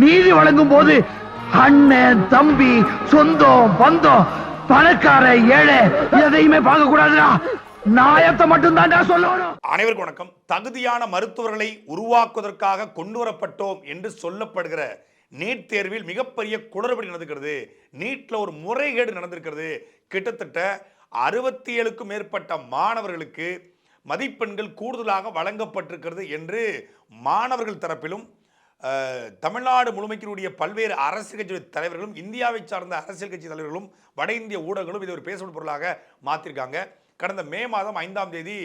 நீதி வழங்கும் போது அண்ணன் தம்பி சொந்தம் பந்தம் பணக்கார ஏழை எதையுமே பார்க்க கூடாதுடா. நாயத்தை மட்டும்தான் சொல்லணும். அனைவருக்கும் வணக்கம். தகுதியான மருத்துவர்களை உருவாக்குவதற்காக கொண்டு வரப்பட்டோம் என்று சொல்லப்படுகிற நீட் தேர்வில் மிகப்பெரிய குளறுபடி நடந்திருக்கிறது நீட்ல ஒரு முறைகேடு நடந்திருக்கிறது. கிட்டத்தட்ட அறுபத்தி ஏழுக்கும் மேற்பட்ட மாணவர்களுக்கு மதிப்பெண்கள் கூடுதலாக வழங்கப்பட்டிருக்கிறது என்று மாணவர்கள் தரப்பிலும் தமிழ்நாடு முழுமைக்கினுடைய பல்வேறு அரசியல் கட்சி தலைவர்களும் இந்தியாவை சார்ந்த அரசியல் கட்சி தலைவர்களும் வட இந்திய ஊடகங்களும் இதை ஒரு பேசும் பொருளாக மாற்றிருக்காங்க கடந்த மே மாதம் ஐந்தாம் தேதி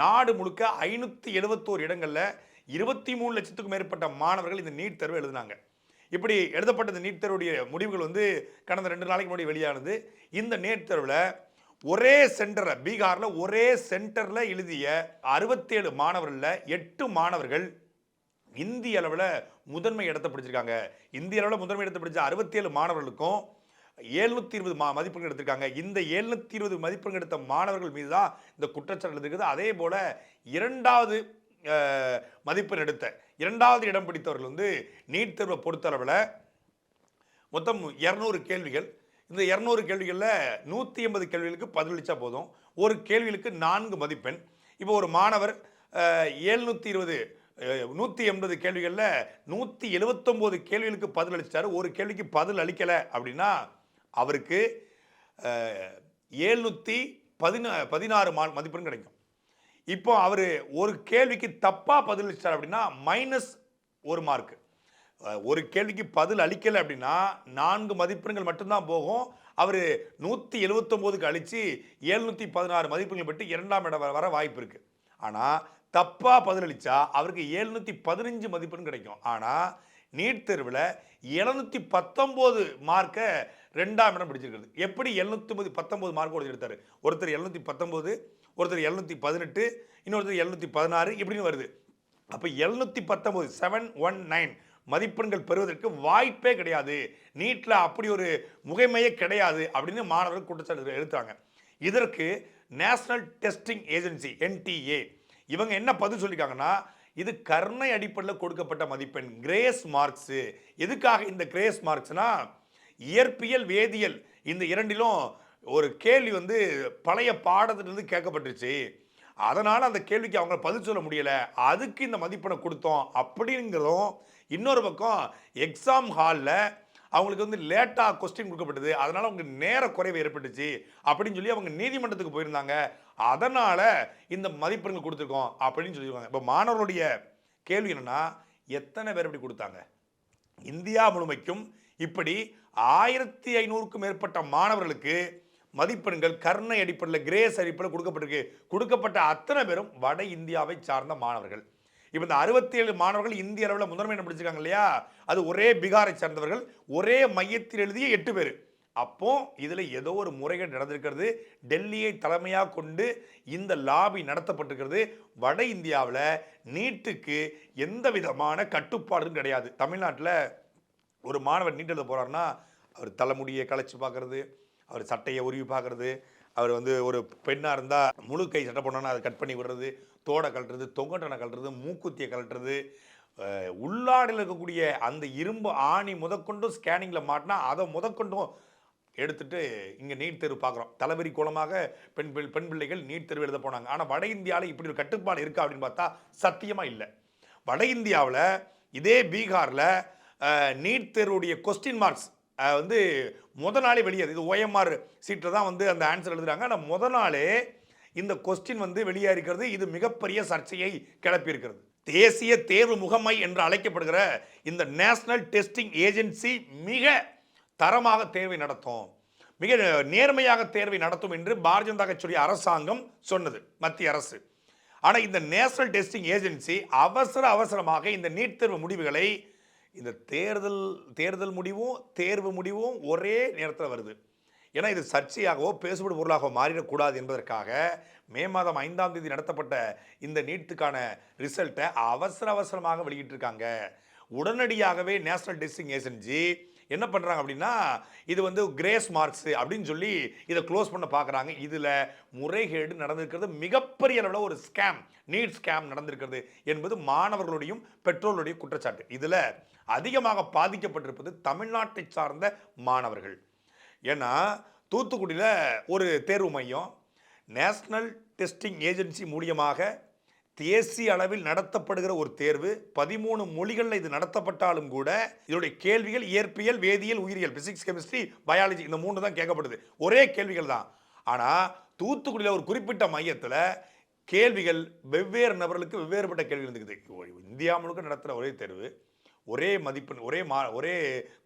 நாடு முழுக்க ஐநூற்றி எழுபத்தோரு இடங்களில் இருபத்தி மூணு லட்சத்துக்கும் மேற்பட்ட மாணவர்கள் இந்த நீட் தேர்வு எழுதினாங்க. இப்படி எழுதப்பட்ட இந்த நீட் தேர்வுடைய முடிவுகள் வந்து கடந்த ரெண்டு நாளைக்கு முன்னாடி வெளியானது. இந்த நீட் தேர்வில் ஒரே சென்டரில் பீகாரில் ஒரே சென்டரில் எழுதிய அறுபத்தேழு மாணவர்களில் எட்டு மாணவர்கள் இந்திய அளவில் முதன்மை இடத்தை பிடிச்சிருக்காங்க. இந்திய அளவில் முதன்மை இடத்தை பிடிச்ச அறுபத்தி ஏழு மாணவர்களுக்கும் எழுநூத்தி இருபது மா மதிப்பெண்கள் எடுத்திருக்காங்க. இந்த எழுநூத்தி இருபது மதிப்பெண்கள் எடுத்த மாணவர்கள் மீது தான் இந்த குற்றச்சாட்டு இருக்குது அதே போல் இரண்டாவது மதிப்பெண் எடுத்த இரண்டாவது இடம் பிடித்தவர்கள் வந்து நீட் தேர்வை பொறுத்தளவில் மொத்தம் இரநூறு கேள்விகள். இந்த இரநூறு கேள்விகளில் நூற்றி எண்பது கேள்விகளுக்கு பதிலளித்தா போதும். ஒரு கேள்விகளுக்கு நான்கு மதிப்பெண். இப்போ ஒரு மாணவர் எழுநூற்றி இருபது நூற்றி எண்பது கேள்விகளில் நூற்றி எழுபத்தொம்போது கேள்விகளுக்கு பதில் அளிச்சிட்டாரு. ஒரு கேள்விக்கு பதில் அளிக்கலை அப்படின்னா அவருக்கு ஏழ்நூற்றி பதினா பதினாறு மா மதிப்பெண் கிடைக்கும். இப்போ அவர் ஒரு கேள்விக்கு தப்பாக பதில் அளிச்சிட்டார் அப்படின்னா மைனஸ் ஒரு மார்க் ஒரு கேள்விக்கு பதில் அளிக்கலை அப்படின்னா நான்கு மதிப்பெண்கள் மட்டும்தான் போகும். அவர் நூற்றி எழுபத்தொம்போதுக்கு அழித்து ஏழ்நூற்றி பதினாறு மதிப்பெண்கள் பெற்று இரண்டாம் இடம் வர- வர வாய்ப்பு இருக்குது ஆனால் தப்பாக பதிலளித்தா அவருக்கு எழுநூற்றி பதினஞ்சு மதிப்பெண் கிடைக்கும். ஆனால் நீட் தேர்வில் எழுநூற்றி பத்தொம்போது மார்க்கை ரெண்டாம் இடம் பிடிச்சிருக்கிறது. எப்படி எழுநூத்தி பத்தொம்போது மார்க் ஒருத்தர் எடுத்தார்? ஒருத்தர் எழுநூற்றி பத்தொம்போது ஒருத்தர் எழுநூற்றி பதினெட்டு இன்னொருத்தர் எழுநூற்றி பதினாறு இப்படின்னு வருது. அப்போ எழுநூற்றி பத்தொம்போது செவன் ஒன் நைன் மதிப்பெண்கள் பெறுவதற்கு வாய்ப்பே கிடையாது. நீட்டில் அப்படி ஒரு முகைமையே கிடையாது அப்படின்னு மாணவர்கள் குற்றச்சாட்டு எடுத்தாங்க இதற்கு நேஷனல் டெஸ்டிங் ஏஜென்சி என்டிஏ இவங்க என்ன பதில் சொல்லியிருக்காங்கன்னா இது கருணை அடிப்படையில் கொடுக்கப்பட்ட மதிப்பெண் கிரேஸ் மார்க்ஸு எதுக்காக இந்த கிரேஸ் மார்க்ஸ்னா இயற்பியல் வேதியியல் இந்த இரண்டிலும் ஒரு கேள்வி வந்து பழைய பாடத்திலிருந்து கேட்கப்பட்டுருச்சு. அதனால் அந்த கேள்விக்கு அவங்க பதில் சொல்ல முடியலை. அதுக்கு இந்த மதிப்பெண்ணை கொடுத்தோம் அப்படிங்கிறதும் இன்னொரு பக்கம் எக்ஸாம் ஹாலில் அவங்களுக்கு வந்து லேட்டாக கொஸ்டின் கொடுக்கப்பட்டது. அதனால் அவங்க நேர குறைவு ஏற்பட்டுச்சு. அப்படின்னு சொல்லி அவங்க நீதிமன்றத்துக்கு போயிருந்தாங்க. அதனால் இந்த மதிப்பெண்கள் கொடுத்துருக்கோம் அப்படின்னு சொல்லியிருக்காங்க. இப்போ மாணவர்களுடைய கேள்வி என்னென்னா எத்தனை பேர் இப்படி கொடுத்தாங்க? இந்தியா முழுமைக்கும் இப்படி ஆயிரத்தி ஐநூறுக்கும் மேற்பட்ட மாணவர்களுக்கு மதிப்பெண்கள் கருணை அடிப்படையில் கிரேஸ் அடிப்படையில் கொடுக்கப்பட்டிருக்கு. கொடுக்கப்பட்ட அத்தனை பேரும் வட இந்தியாவை சார்ந்த மாணவர்கள். இப்போ இந்த அறுபத்தி ஏழு மாணவர்கள் இந்திய அளவில் முதன்மை பிடிச்சிருக்காங்க இல்லையா? அது ஒரே பீகாரை சார்ந்தவர்கள் ஒரே மையத்தில் எழுதிய எட்டு பேர். அப்போ இதில் ஏதோ ஒரு முறைகேடு நடந்திருக்கிறது. டெல்லியை தலைமையாக கொண்டு இந்த லாபி நடத்தப்பட்டிருக்கிறது. வட இந்தியாவில் நீட்டுக்கு எந்த விதமான கட்டுப்பாடும் கிடையாது. தமிழ்நாட்டில் ஒரு மாணவர் நீட் எழுத அவர் தலைமுடியை களைச்சி பார்க்குறது அவர் சட்டையை உருவி பார்க்குறது அவர் வந்து ஒரு பெண்ணாக இருந்தால் முழு கை சட்டை போனோன்னா அதை கட் பண்ணி விடுறது தோடை கழட்டுறது தொங்கட்டனை கழட்டுறது மூக்குத்தியை கழட்டுறது. உள்ளாடில் இருக்கக்கூடிய அந்த இரும்பு ஆணி முதற்கொண்டும் ஸ்கேனிங்கில் மாட்டினா அதை முதற்கொண்டும் எடுத்துட்டு இங்கே நீட் தேர்வு பார்க்குறோம். தலைவரி கோலமாக பெண் பிள்- பெண் பிள்ளைகள் நீட் தேர்வு எழுத போனாங்க. ஆனால் வட இந்தியாவில் இப்படி ஒரு கட்டுப்பாடு இருக்கா அப்படின்னு பார்த்தா சத்தியமாக இல்லை. வட இந்தியாவில் இதே பீகாரில் நீட் தேர்வுடைய கொஸ்டின் மார்க்ஸ் வந்து முத நாளே வெளியாது இது ஓஎம்ஆர் சீட்டில் தான் வந்து அந்த ஆன்சர் எழுதுறாங்க. ஆனால் முத நாளே இந்த கொஸ்டின் வந்து வெளியாக இருக்கிறது. இது மிகப்பெரிய சர்ச்சையை கிளப்பியிருக்கிறது தேசிய தேர்வு முகமை என்று அழைக்கப்படுகிற இந்த நேஷனல் டெஸ்டிங் ஏஜென்சி மிக தரமாக தேர்வை நடத்தும். மிக நேர்மையாக தேர்வை நடத்தும் என்று பாரதிய ஜனதா கட்சியுடைய அரசாங்கம் சொன்னது மத்திய அரசு. ஆனால் இந்த நேஷனல் டெஸ்டிங் ஏஜென்சி அவசர அவசரமாக இந்த நீட் தேர்வு முடிவுகளை இந்த தேர்தல் தேர்தல் முடிவும் தேர்வு முடிவும் ஒரே நேரத்தில் வருது. ஏன்னா இது சர்ச்சையாகவோ பேசுபடு பொருளாகவோ மாறிடக்கூடாது என்பதற்காக மே மாதம் ஐந்தாம் தேதி நடத்தப்பட்ட இந்த நீட்டுக்கான ரிசல்ட்டை அவசர அவசரமாக வெளியிட்டிருக்காங்க. உடனடியாகவே நேஷனல் டெஸ்டிங் ஏஜென்சி என்ன பண்ணுறாங்க அப்படின்னா இது வந்து கிரேஸ் மார்க்ஸ் அப்படின்னு சொல்லி இதை க்ளோஸ் பண்ண பார்க்குறாங்க இதில் முறைகேடு நடந்திருக்கிறது மிகப்பெரிய அளவில் ஒரு ஸ்கேம் நீட் ஸ்கேம் நடந்திருக்கிறது என்பது மாணவர்களுடையும் பெற்றோர்களுடைய குற்றச்சாட்டு. இதில் அதிகமாக பாதிக்கப்பட்டிருப்பது தமிழ்நாட்டை சார்ந்த மாணவர்கள். ஏன்னா தூத்துக்குடியில் ஒரு தேர்வு மையம் நேஷ்னல் டெஸ்டிங் ஏஜென்சி மூலியமாக தேசிய அளவில் நடத்தப்படுகிற ஒரு தேர்வு. பதிமூணு மொழிகளில் இது நடத்தப்பட்டாலும் கூட இதனுடைய கேள்விகள் இயற்பியல் வேதியியல் உயிரியல் பிசிக்ஸ் கெமிஸ்ட்ரி பயாலஜி இந்த மூணு தான் கேட்கப்படுது. ஒரே கேள்விகள் தான். ஆனால் தூத்துக்குடியில் ஒரு குறிப்பிட்ட மையத்தில் கேள்விகள் வெவ்வேறு நபர்களுக்கு வெவ்வேறுபட்ட கேள்விகள் இருக்குது இந்தியா முழுக்க நடத்துகிற ஒரே தேர்வு. ஒரே மதிப்பெண் ஒரே மா ஒரே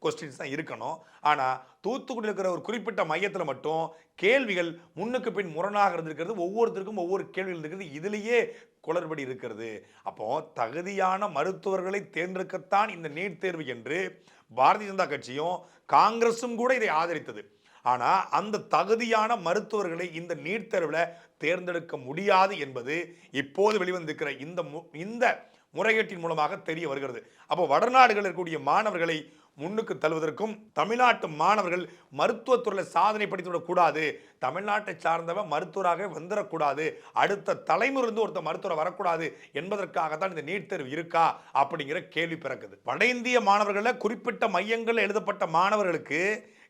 கொஸ்டின்ஸ் தான் இருக்கணும். ஆனால் தூத்துக்குடியில் இருக்கிற ஒரு குறிப்பிட்ட மையத்தில் மட்டும் கேள்விகள் முன்னுக்கு பின் முரணாக இருந்திருக்கிறது ஒவ்வொருத்தருக்கும் ஒவ்வொரு கேள்விகள் இருக்கிறது இதுலேயே குளறுபடி இருக்கிறது. அப்போ தகுதியான மருத்துவர்களை தேர்ந்தெடுக்கத்தான் இந்த நீட் தேர்வு என்று பாரதிய ஜனதா கட்சியும் காங்கிரஸும் கூட இதை ஆதரித்தது. ஆனால் அந்த தகுதியான மருத்துவர்களை இந்த நீட் தேர்வில் தேர்ந்தெடுக்க முடியாது என்பது இப்போது வெளிவந்திருக்கிற இந்த மு- இந்த முறைகேட்டின் மூலமாக தெரிய வருகிறது. அப்போ வடநாடுகளில் இருக்கக்கூடிய மாணவர்களை முன்னுக்கு தள்ளுவதற்கும் தமிழ்நாட்டு மாணவர்கள் மருத்துவத்துறையில் சாதனை படித்துவிடக்கூடாது தமிழ்நாட்டை சார்ந்தவன் மருத்துவராக வந்துடக்கூடாது அடுத்த தலைமுறையிலிருந்து ஒருத்தர் மருத்துவர் வரக்கூடாது என்பதற்காகத்தான் இந்த நீட் தேர்வு இருக்கா? அப்படிங்கிற கேள்வி பிறக்குது. வட இந்திய மாணவர்களில் குறிப்பிட்ட மையங்களில் எழுதப்பட்ட மாணவர்களுக்கு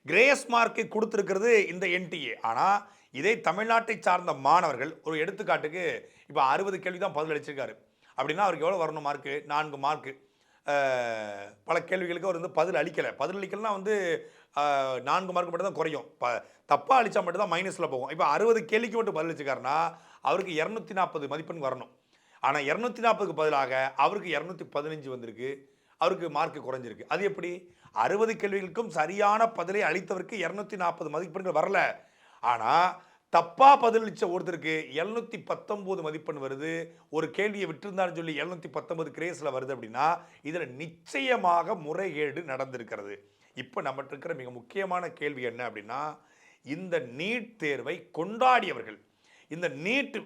கிரேஸ் மார்க்கை கொடுத்துருக்கிறது இந்த என்டிஏ ஆனால் இதே தமிழ்நாட்டை சார்ந்த மாணவர்கள் ஒரு எடுத்துக்காட்டுக்கு இப்போ அறுபது கேள்வி தான் பதில் அளிச்சிருக்காரு. அப்படின்னா அவருக்கு எவ்வளோ வரணும் மார்க்கு நான்கு மார்க்கு பல கேள்விகளுக்கு அவர் வந்து பதில் அளிக்கலை. பதில் அளிக்கலைன்னா வந்து நான்கு மார்க் மட்டும் தான் குறையும். ப தப்பாக அளித்தா மட்டும் தான் மைனஸில் போகும். இப்போ அறுபது கேள்விக்கு மட்டும் பதில் அளிச்சுக்காருன்னா அவருக்கு இரநூத்தி நாற்பது மதிப்பெண் வரணும். ஆனால் இரநூத்தி நாற்பதுக்கு பதிலாக அவருக்கு இரநூத்தி பதினஞ்சு வந்திருக்கு. அவருக்கு மார்க் குறைஞ்சிருக்கு. அது எப்படி? அறுபது கேள்விகளுக்கும் சரியான பதிலை அளித்தவருக்கு இரநூத்தி நாற்பது மதிப்பெண்கள் வரல. ஆனால் தப்பாக பதிலளித்த ஒருத்தருக்கு எழுநூற்றி பத்தொம்போது மதிப்பெண் வருது. ஒரு கேள்வியை விட்டிருந்தாலும் சொல்லி எழுநூத்தி பத்தொம்பது கிரேஸில் வருது அப்படின்னா இதில் நிச்சயமாக முறைகேடு நடந்திருக்கிறது. இப்போ நம்மகிட்ட இருக்கிற மிக முக்கியமான கேள்வி என்ன அப்படின்னா இந்த நீட் தேர்வை கொண்டாடியவர்கள் இந்த நீட்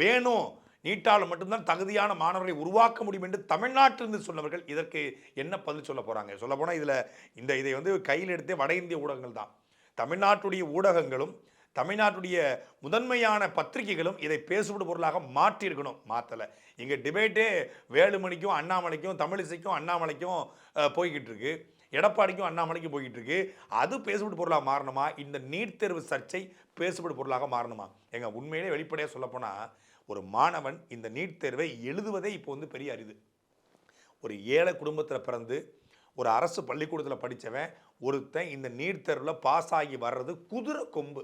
வேணும் நீட்டால் மட்டும்தான் தகுதியான மாணவர்களை உருவாக்க முடியும் என்று தமிழ்நாட்டிலிருந்து சொன்னவர்கள் இதற்கு என்ன பதில் சொல்ல போகிறாங்க சொல்ல போனால் இதில் இந்த இதை வந்து கையில் எடுத்தே வட இந்திய ஊடகங்கள் தான். தமிழ்நாட்டுடைய ஊடகங்களும் தமிழ்நாட்டுடைய முதன்மையான பத்திரிகைகளும் இதை பேசுபடு பொருளாக மாற்றியிருக்கணும். மாற்றலை இங்கே டிபேட்டே வேலுமணிக்கும் அண்ணாமலைக்கும் தமிழிசைக்கும் அண்ணாமலைக்கும் போய்கிட்டு இருக்கு எடப்பாடிக்கும் அண்ணாமலைக்கும் போய்கிட்டு இருக்கு அது பேசுபடு பொருளாக மாறணுமா? இந்த நீட் தேர்வு சர்ச்சை பேசுபடு பொருளாக மாறணுமா? எங்கள் உண்மையிலே வெளிப்படையாக சொல்லப்போனால் ஒரு மாணவன் இந்த நீட் தேர்வை எழுதுவதே இப்போ வந்து பெரிய அரிது. ஒரு ஏழை குடும்பத்தில் பிறந்து ஒரு அரசு பள்ளிக்கூடத்தில் படித்தவன் ஒருத்தன் இந்த நீட் தேர்வில் பாஸ் ஆகி வர்றது குதிரை கொம்பு.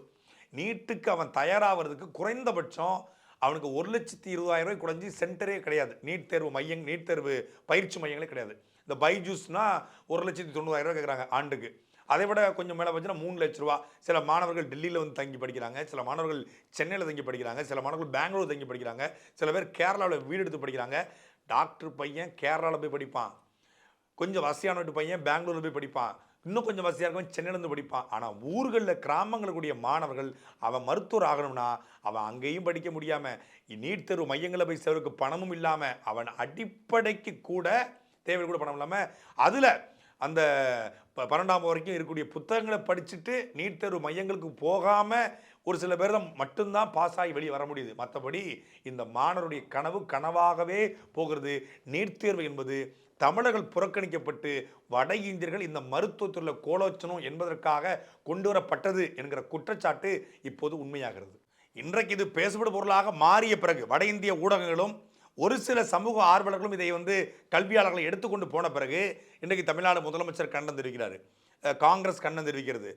நீட்டுக்கு அவன் தயாராகிறதுக்கு குறைந்தபட்சம் அவனுக்கு ஒரு லட்சத்தி இருபதாயிரம் ரூபாய் குறைஞ்சி சென்டரே கிடையாது. நீட் தேர்வு மையம் நீட் தேர்வு பயிற்சி மையங்களே கிடையாது. இந்த பைஜூஸ்னா ஒரு லட்சத்தி தொண்ணூறாயிரம் ரூபாய் கேட்குறாங்க ஆண்டுக்கு. அதை விட கொஞ்சம் மேலே பார்த்தீங்கன்னா மூணு லட்ச ரூபா. சில மாணவர்கள் டெல்லியில் வந்து தங்கி படிக்கிறாங்க. சில மாணவர்கள் சென்னையில் தங்கி படிக்கிறாங்க. சில மாணவர்கள் பெங்களூர் தங்கி படிக்கிறாங்க. சில பேர் கேரளாவில் வீடு எடுத்து படிக்கிறாங்க. டாக்டர் பையன் கேரளாவில் போய் படிப்பான். கொஞ்சம் வசதியான வீட்டு பையன் பெங்களூரில் போய் படிப்பான். இன்னும் கொஞ்சம் வசதியாக இருக்கும். சென்னையிலேருந்து படிப்பான். ஆனால் ஊர்களில் கிராமங்களில் கூடிய மாணவர்கள் அவன் மருத்துவர் ஆகணும்னா அவன் அங்கேயும் படிக்க முடியாமல் நீட் தேர்வு மையங்களில் போய் சேருக்கு பணமும் இல்லாமல் அவன் அடிப்படைக்கு கூட தேவை கூட பணம் இல்லாமல் அதில் அந்த ப- பன்னெண்டாம் வரைக்கும் இருக்கக்கூடிய புத்தகங்களை படிச்சுட்டு நீட் தேர்வு மையங்களுக்கு போகாமல் ஒரு சில பேர் தான் மட்டும்தான் பாஸ் ஆகி வெளியே வர முடியுது. மற்றபடி இந்த மாணவருடைய கனவு கனவாகவே போகிறது. நீட் தேர்வு என்பது தமிழர்கள் புறக்கணிக்கப்பட்டு வட இந்தியர்கள் இந்த மருத்துவத்துறையில் கோலோச்சனம் என்பதற்காக கொண்டு வரப்பட்டது என்கிற குற்றச்சாட்டு இப்போது உண்மையாகிறது. இன்றைக்கு இது பேசுபடு பொருளாக மாறிய பிறகு வட இந்திய ஊடகங்களும் ஒரு சில சமூக ஆர்வலர்களும் இதை வந்து கல்வியாளர்களை எடுத்துக்கொண்டு போன பிறகு இன்றைக்கு தமிழ்நாடு முதலமைச்சர் கண்டனம் தெரிவிக்கிறாரு. காங்கிரஸ் கண்டனம் தெரிவிக்கிறது.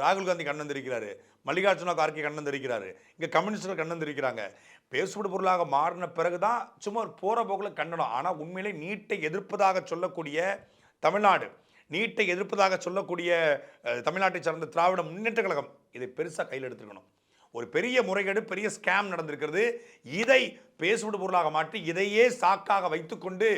ராகுல் காந்தி கண்டனம் தெரிவிக்கிறாரு. மல்லிகார்ஜுன கார்கே கண்டனம் தெரிவிக்கிறாரு. இங்கே கம்யூனிஸ்டர் கண்டனம் தெரிவிக்கிறாங்க. பேசுபடு பொருளாக மாறின பிறகு தான் சும்மா போகிற போக்கில் கண்டனம். ஆனால் உண்மையிலே நீட்டை எதிர்ப்பதாக சொல்லக்கூடிய தமிழ்நாடு நீட்டை எதிர்ப்பதாக சொல்லக்கூடிய தமிழ்நாட்டை சார்ந்த திராவிட முன்னேற்ற கழகம் இதை பெருசாக கையில் எடுத்துக்கணும் ஒரு பெரிய முறைகேடு பெரிய ஸ்கேம் நடந்திருக்கிறது. இதை பேசுவிடு பொருளாக மாற்றி இதையே சாக்காக வைத்துக்கொண்டு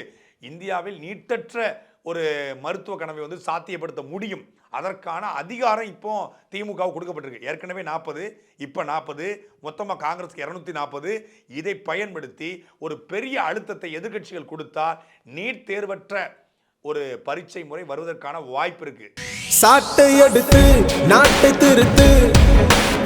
இந்தியாவில் நீட்டற்ற ஒரு மருத்துவ கனவை வந்து சாத்தியப்படுத்த முடியும். அதற்கான அதிகாரம் இப்போ திமுகவுக்கு கொடுக்கப்பட்டிருக்கு. ஏற்கனவே நாற்பது இப்போ நாற்பது மொத்தமாக காங்கிரஸ்க்கு இரநூத்தி நாற்பது. இதை பயன்படுத்தி ஒரு பெரிய அழுத்தத்தை எதிர்க்கட்சிகள் கொடுத்தால் நீட் தேர்வற்ற ஒரு பரீட்சை முறை வருவதற்கான வாய்ப்பு இருக்கு. சாட்டை எடுத்து நாட்டை திருத்து.